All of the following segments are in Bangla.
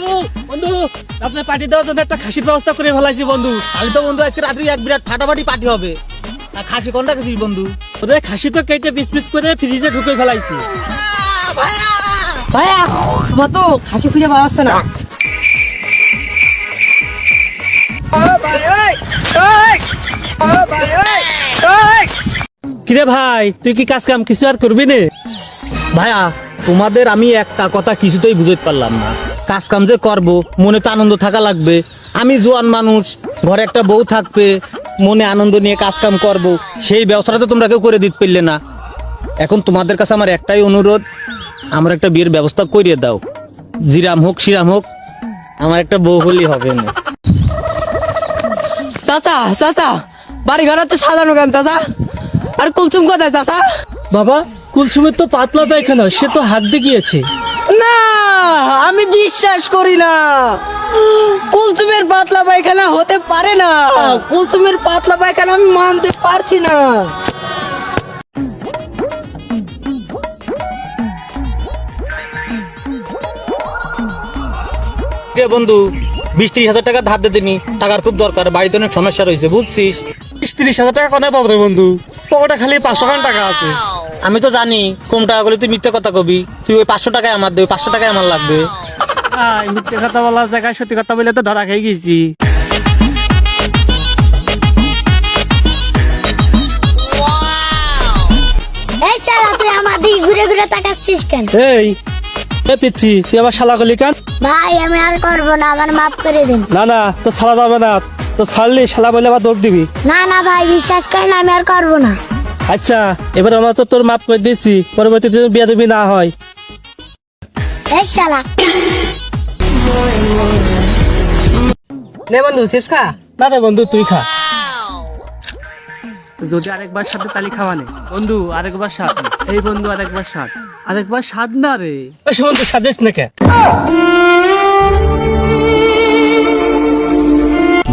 বন্ধু বন্ধু আপনার পার্টি দেওয়ার জন্য একটা খাসির ব্যবস্থা করে ফেলাইছি বন্ধু। তাহলে তো বন্ধু আজকে রাত্রি এক বিরাট ফাটাফাটি পার্টি হবে। আর খাসি কোনটা বন্ধু? ওদের খাসি তো কেটে পিস পিস করে ফ্রিজে ঢুকে ফেলাইছি। ভাইয়া তোমার তো খাসি খুঁজে পাওয়া যাচ্ছে না। কিরে ভাই তুই কি কাজ কাম কিছু আর করবি নে? ভাইয়া তোমাদের আমি একটা কথা কিছুতেই বুঝতে পারলাম না। কাজ কাম যে করব মনে তো আনন্দ থাকা লাগবে। আমি জোয়ান মানুষ ঘরে একটা বউ থাকবে মনে আনন্দ নিয়ে কাজ কাম করব। সেই ব্যবস্থাটা তো তোমরা কেউ করে দিতে পারলে না। এখন তোমাদের কাছে আমার একটাই অনুরোধ আমার একটা বিয়ের ব্যবস্থা করিয়ে দাও। জিরাম হোক শিরাম হোক আমার একটা বউ হলেই হবে না। চাচা চাচা বাড়ি ঘর তো সাজানো কেন চাচা? আর কুলচুম কোথায় চাচা? বাবা কুলসুমের তো পাতলা পায়খানা সে তো হাত দিয়ে গিয়েছে। না আমি বিশ্বাস করি না। কুলসুমের পাতলা পায়খানা হতে পারে না। কুলসুমের পাতলা পায়খানা আমি মানতে পারছি না। কে বন্ধু বিশ ত্রিশ হাজার টাকা ধার দিতে নি টাকার খুব দরকার বাড়িতে অনেক সমস্যা রয়েছে বুঝছিস? তিরিশ হাজার টাকা কোনে পাবো রে বন্ধু? পকেটে খালি পাঁচশো খান টাকা আছে। আমি তো জানি কম টাকা করলে তুই মিথ্যে কথা কবি। তুই ওই পাঁচশো টাকায় আমার দেবে পাঁচশো টাকায় আমার লাগবে। আয়, মিথ্যে কথা বলার জায়গায় সত্যি কথা বলে তো ধরা খেয়ে গেছি। এই শালা তুই আমার দিকে ঘুরে ঘুরে তাকাচ্ছিস কেন? এই এ পিচ্ছি তুই আবার শালা গলি কান? ভাই আমি আর করব না আমার মাফ করে দিন। না না তো ছাড়া যাবে না। তো ছাড়লি শালা বলে আবার দৌড় দিবি। না না ভাই বিশ্বাস করেন আমি আর করব না। আচ্ছা এবার আমরা তো তোর মাপ করে দিচ্ছি পরবর্তীতে যেন বিয়া দিবি না হয়। এই শালা। নে বন্ধু চিপস খা। না রে বন্ধু তুই খা। যদি আরেকবার সাথে তালি খাওয়ানে বন্ধু আরেকবার স্বাদ এই বন্ধু আরেকবার স্বাদ। আরেকবার স্বাদ না রে। ওই সে বন্ধু সাদেশ না কে?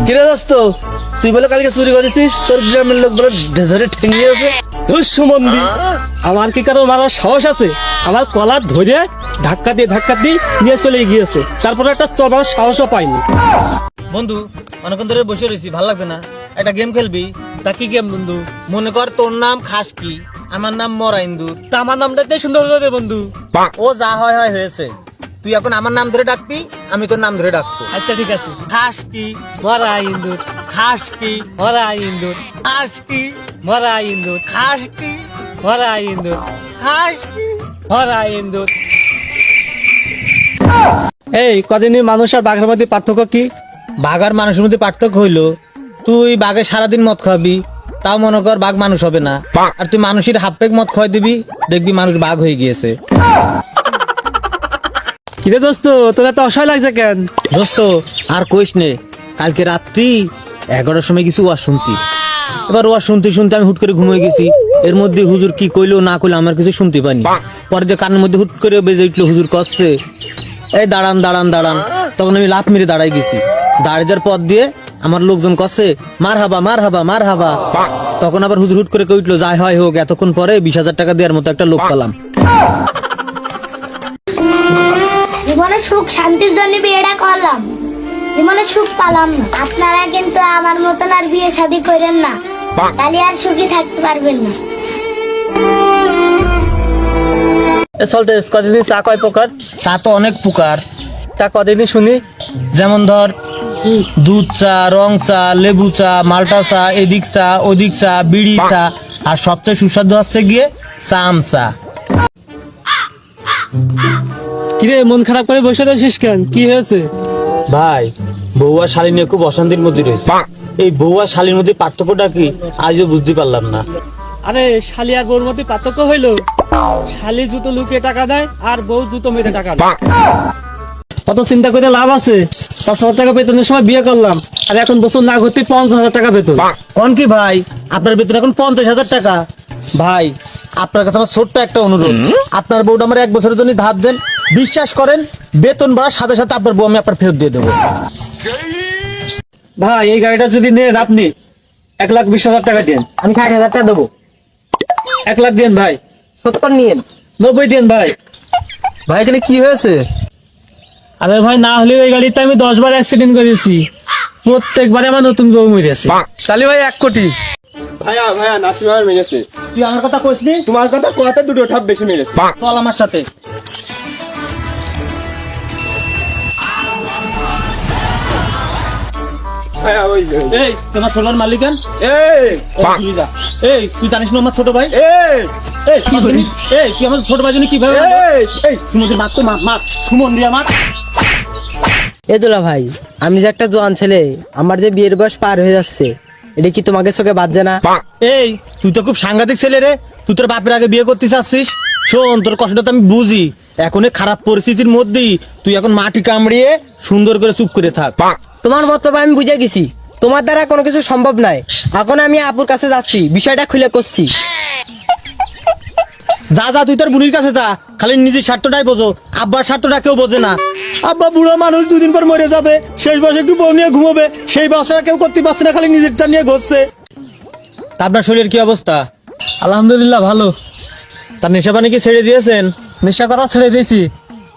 কিরে দোস্ত তুই বলে কালকে চুরি করেছিস? তোর গ্রামের লোক বলে ধরে ঠেঙিয়ে আছে। দুঃসম্বন্ধী আমার কি কারও মারার সাহস আছে? আমার কলার ধরে ধাক্কা দিয়ে ধাক্কা দিয়ে নিয়ে চলে গিয়েছে। তারপরে একটা চলার সাহসও পাইনি। বন্ধু অনেকক্ষণ ধরে বসে রয়েছি ভালো লাগছে না? একটা গেম খেলবি? তা কি গেম বন্ধু? মনে কর তোর নাম খাস কি আমার নাম মরা ইন্দুর তা আমার নামটাতে সুন্দর হলো বন্ধু। ও যা হয় হয় হয়েছে। তুই এখন আমার নাম ধরে ডাকবি আমি তোর নাম ধরে ডাকবো। আচ্ছা ঠিক আছে। খাস কি? মরা ইন্দুর। খাস কি? মরা ইন্দুর। খাস কি? মরা ইন্দুর। খাস কি? মরা ইন্দুর। খাস কি? মরা ইন্দুর। এই কদিনই মানুষ আর বাঘের মধ্যে পার্থক্য কি? বাঘ আর মানুষের মধ্যে পার্থক্য হইল তুই বাঘে সারাদিন মদ খাবি তাও মনে কর বাঘ মানুষ হবে না। আর তুই মানুষের হাফ পেক মদ খাওয়াই দিবি দেখবি মানুষ বাঘ হয়ে গিয়েছে। কিরে দোস্ত, তোর এত অসহায় লাগছে কেন? দোস্ত, আর কইস নে, কালকে রাত্রি এগারোটার সময় কিছু ওয়াজ শুনতি এবার ওয়াজ শুনতে শুনতে আমি হুট করে ঘুমিয়ে গেছি। এর মধ্যে হুজুর কি কইলো না কইলো আমার কিছু শুনতে পাইনি। পরে যে কানের মধ্যে হুট করে বেজে উঠল, হুজুর কষছে এই দাঁড়ান দাঁড়ান দাঁড়ান। তখন আমি লাফ মেরে দাঁড়াই গেছি। দাঁড়িয়ে যাওয়ার পথ দিয়ে আমার লোকজন কষছে মার হাবা মার হাবা মার হাবা তখন আবার হুজুর হুট করে কই উঠল, যাই, হয় হোক, এতক্ষণ পরে বিশ হাজার টাকা দেওয়ার মতো একটা লোক পেলাম। জীবনে সুখ শান্তির জন্য বিয়েটা করলাম। জীবনে সুখ পেলাম না। আপনারা কিন্তু আমার মতন আর বিয়ে শাদী করেন না। তাহলে আর সুখী থাকতে পারবেন না। চলতে কদিনই চা কয় প্রকার? চা তো অনেক পুকার তা কদিনই শুনি? যেমন ধর দুধ চা রং চা লেবু চা মালটা চা এদিক চা ওদিক চা বিড়ি চা আর সবচেয়ে সুস্বাদু হচ্ছে গিয়ে চাম চা। কিরে মন খারাপ করে বসে রয়েছিস কেন? কি হয়েছে? ভাই বউয়া শালী নিয়ে খুব অশান্তির মধ্যে রয়েছে। এই বউয়া শালীর মধ্যে পার্থক্যটা কি? আজও বুঝতে পারলাম না। আরে শালি আর বউর মধ্যে পার্থক্য হইল? শালি জুতো লুকিয়ে টাকা দেয় আর বউ জুতো মেরে টাকা দেয়। কত চিন্তা করে লাভ আছে? পাঁচ হাজার টাকা বেতনের সময় বিয়ে করলাম আর এখন বছর না ঘুরতে পঞ্চাশ হাজার টাকা বেতন। কোন কি ভাই? আপনার বেতন এখন পঞ্চাশ হাজার টাকা। ভাই আপনার কাছে আমার ছোট্ট একটা অনুরোধ। আপনার বউটা আমার এক বছরের জন্য ধার দেন বিশ্বাস করেন বেতন বাড়ার সাথে সাথে আপনার বউ আমি আপনার ফেরত দিয়ে দেবো। ভাই এই গাড়িটা যদি নেন আপনি এক লাখ বিশ হাজার টাকা দেন। আমি ষাট হাজার টাকা দেবো। এক লাখ দেন ভাই। সত্তর নিয়েন। নব্বই দেন ভাই। ভাই এখানে কি হয়েছে? আরে ভাই না হলে ওই গাড়িতে আমি দশ বার অ্যাক্সিডেন্ট করেছি। প্রত্যেকবারে আমার নতুন বউ মেরেছে। তাহলে ভাই এক কোটি। ভাইয়া ভাইয়া নাসির ভাই মেরেছে। তুই আমার কথা কইসনি তোমার কথা কোয়াতে দুটো ঠাপ বেশি মেরেছে। চল আমার সাথে। এই তোমার ছোটর মালিকান? এই। তুই এই তুই জানিস না আমার ছোট ভাই? এই। এই কি করি এই তুই আমার ছোট ভাই জন্য কি ভাবে এই এই। সুমন মার তো সুমন দিয়া এ দুলা ভাই আমি যে একটা জোয়ান ছেলে আমার যে বিয়ের বয়স পার হয়ে যাচ্ছে এটা কি তোমাকে চোখে বাজছে না? এই তুই তো খুব সাংঘাতিক ছেলে রে। তুই তোর বাপের আগে বিয়ে করতে চাচ্ছিস? শোন তোর কষ্টটা তো আমি বুঝি। এখন এই খারাপ পরিস্থিতির মধ্যেই তুই এখন মাটি কামড়িয়ে সুন্দর করে চুপ করে থাক। তোমার বক্তব্য আমি বুঝে গেছি। তোমার দ্বারা কোনো কিছু সম্ভব নাই। এখন আমি আপুর কাছে যাচ্ছি বিষয়টা খুলে করছি যা যা তুই তোর বুড়ির কাছে যা। খালি নিজের স্বার্থটাই বোঝো। আব্বার স্বার্থটা কেউ বোঝে না। আব্বা বুড়ো মানুষ দুদিন পর মরে যাবে। শেষ বয়সে একটু বউ নিয়ে ঘুমোবে। সেই ব্যবস্থা কেউ করতে পারছে না খালি নিজেরটা নিয়ে ঘুরছে। তা আপনার শরীরের কি অবস্থা? আলহামদুলিল্লাহ ভালো। তার নেশা পানি কি ছেড়ে দিয়েছেন? নেশা করা ছেড়ে দিয়েছি।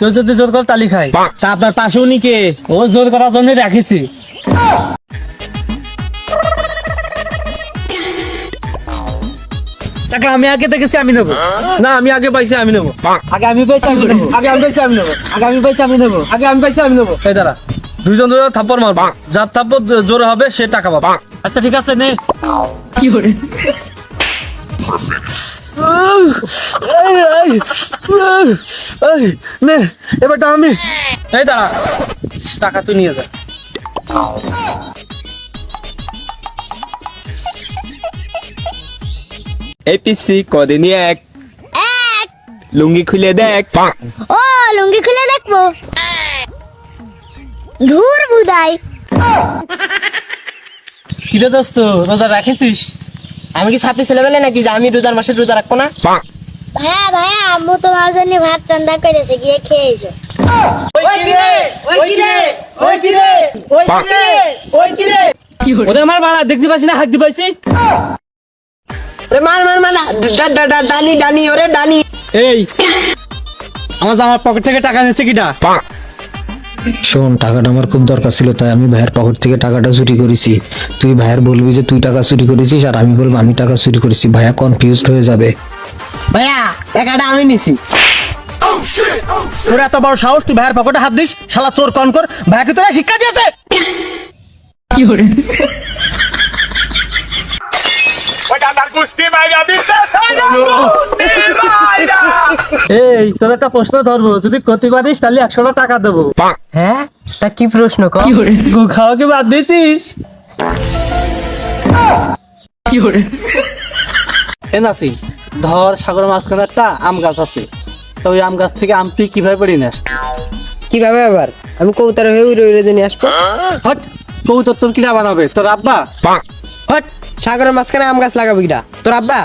কেউ যদি জোর করে তালি খায় তা আপনার পাশেও নি কে? ও জোর করার জন্য রাখিছি। টাকা আমি আগে দেখেছি আমি নেব। না আমি আগে পাইছি আমি নেব। আগে আমি পাইছি আমি নেব। আগে আমি পাইছি আমি নেব। আগে আমি পাইছি আমি নেব। আগে আমি পাইছি আমি নেব। এই দাঁড়া দুইজন দুজন থাপ্পড় মারবো। যার থাপ্পড় জোরে হবে সে টাকা পাবে। আচ্ছা ঠিক আছে নে। কি করে? নে এবারটা আমি এই দাঁড়া টাকা তুই নিয়ে যা এই পিসি কদিনই এক। লুঙ্গি খুলে দেখ। ও লুঙ্গি খুলে দেখব। ধুর বুদাই। কিরে দোস্ত রোজা রাখিস আমি কি ছাত্রী ছেলেবেলে নাকি যে আমি রোজার মাসে রোজা রাখব না? ভাইয়া ভাইয়া আম্মু তোমার জন্য ভাত রান্না করেছে গিয়ে খেয়ে ওদের আমার বাড়া দেখতে পাচ্ছি না হাঁকতে পাইছি ওরে মার মার মার ডা- ডা- ডা- ডানি ডানি ওরে ডানি এই আমার জামার পকেট থেকে টাকা নিচ্ছে কিটা? শোন টাকাটা আমার খুব দরকার ছিল তাই আমি ভাইয়ের পকেট থেকে টাকাটা চুরি করেছি। তুই ভাইয়ের বলবি যে তুই টাকা চুরি করেছিস আর আমি বলব আমি টাকা চুরি করেছি। ভাইয়া কনফিউজড হয়ে যাবে। ভাইয়া টাকাটা আমি নিছি। তোর এত বড় সাহস তুই ভাইয়ের পকেটে হাত দিস শালা চোর কন কর ভাইকে তোরা শিক্ষা দিয়েছে। এই তোর একটা প্রশ্ন ধরবো। যদি করতে পারিস তাহলে একশোটা টাকা দেবো। হ্যাঁ? তা কি প্রশ্ন কর? গু খাওয়া কি বাদ দিয়েছিস এ নাসি ধর সাগর মাঝখানে একটা আম গাছ আছে। তো ওই আম গাছ থেকে আম তুই কীভাবে পড়ি নেস কীভাবে আবার? আমি কৌতার হয়ে উড়ে উড়ে নিয়ে আসব। হট কবুতর তোর কিনা বানাবে? তোর আব্বা? হট সাগরের মাঝখানে আম গাছ লাগাবো কিনা? তোর আব্বা?